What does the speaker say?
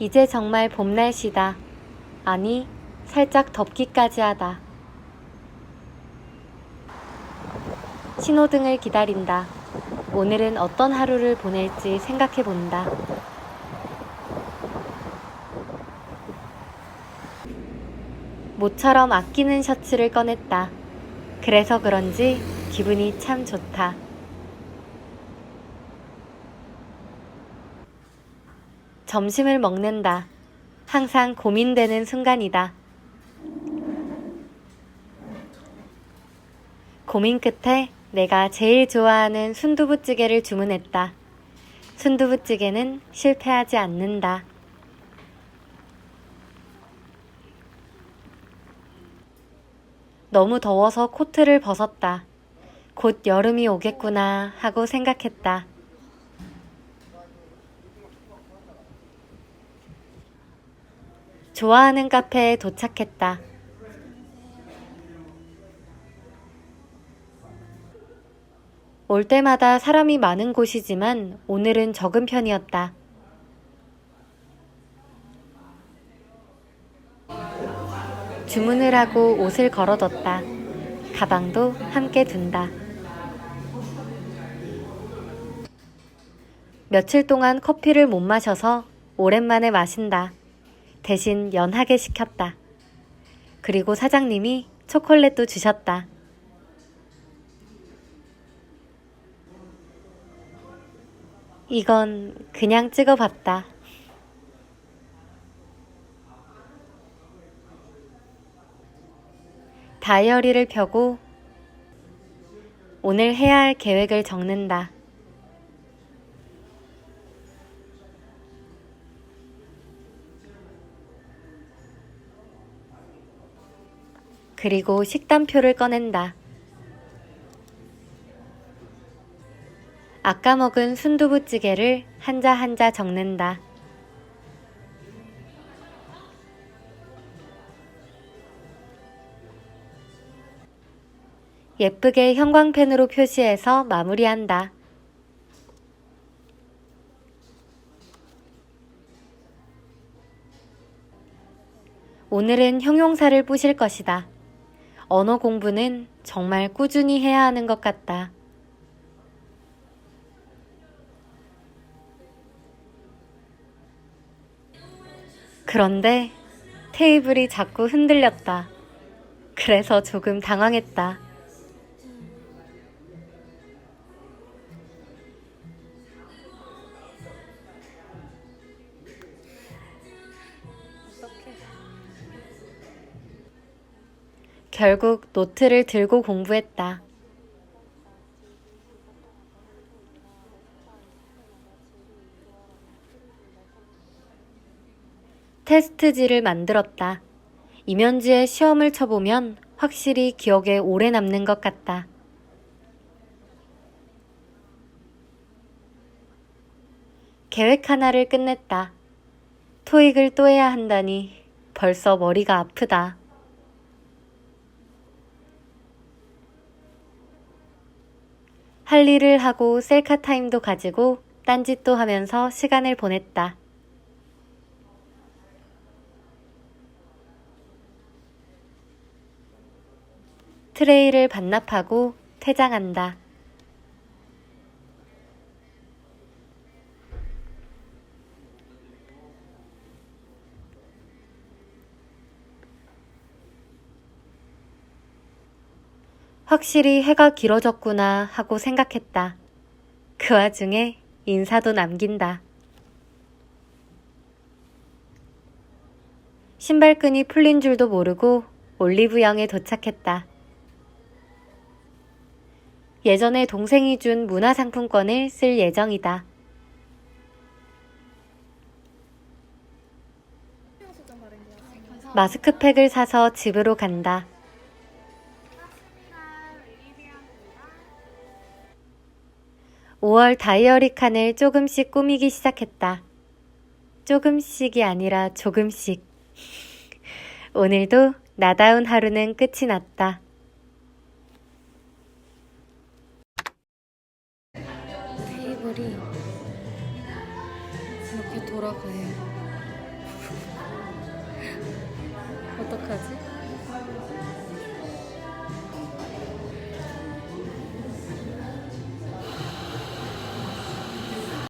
이제 정말 봄 날씨다. 아니, 살짝 덥기까지 하다. 신호등을 기다린다. 오늘은 어떤 하루를 보낼지 생각해 본다. 모처럼 아끼는 셔츠를 꺼냈다. 그래서 그런지 기분이 참 좋다. 점심을 먹는다. 항상 고민되는 순간이다. 고민 끝에 내가 제일 좋아하는 순두부찌개를 주문했다. 순두부찌개는 실패하지 않는다. 너무 더워서 코트를 벗었다. 곧 여름이 오겠구나 하고 생각했다. 좋아하는 카페에 도착했다. 올 때마다 사람이 많은 곳이지만 오늘은 적은 편이었다. 주문을 하고 옷을 걸어뒀다. 가방도 함께 둔다. 며칠 동안 커피를 못 마셔서 오랜만에 마신다. 대신 연하게 시켰다. 그리고 사장님이 초콜릿도 주셨다. 이건 그냥 찍어봤다. 다이어리를 펴고 오늘 해야 할 계획을 적는다. 그리고 식단표를 꺼낸다. 아까 먹은 순두부찌개를 한자 한자 적는다. 예쁘게 형광펜으로 표시해서 마무리한다. 오늘은 형용사를 부실 것이다. 언어 공부는 정말 꾸준히 해야 하는 것 같다. 그런데 테이블이 자꾸 흔들렸다. 그래서 조금 당황했다. 결국 노트를 들고 공부했다. 테스트지를 만들었다. 이면지에 시험을 쳐보면 확실히 기억에 오래 남는 것 같다. 계획 하나를 끝냈다. 토익을 또 해야 한다니 벌써 머리가 아프다. 할 일을 하고 셀카 타임도 가지고 딴짓도 하면서 시간을 보냈다. 트레이를 반납하고 퇴장한다. 확실히 해가 길어졌구나 하고 생각했다. 그 와중에 인사도 남긴다. 신발끈이 풀린 줄도 모르고 올리브영에 도착했다. 예전에 동생이 준 문화상품권을 쓸 예정이다. 마스크팩을 사서 집으로 간다. 오월 다이어리 칸을 조금씩 꾸미기 시작했다. 조금씩이 아니라 조금씩. 오늘도 나다운 하루는 끝이 났다. 테이블이 이렇게 돌아가요. 어떡하지?